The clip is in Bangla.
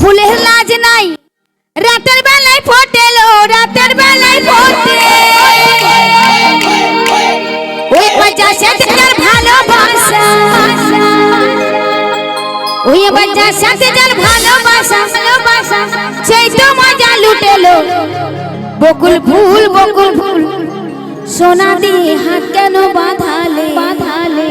ফুলের লাজ নাই। রাতের বেলায় ফোটেল রাতের বেলায় ফোটে। ওই বাচ্চা সাথে যার ভালোবাসা ওই বাচ্চা সাথে যার ভালোবাসা ভালোবাসা সেই তো মজা লুটেল বকুল ফুল বকুল ফুল। সোনা দিয়ে হাত কেন বাঁধালে বাঁধালে?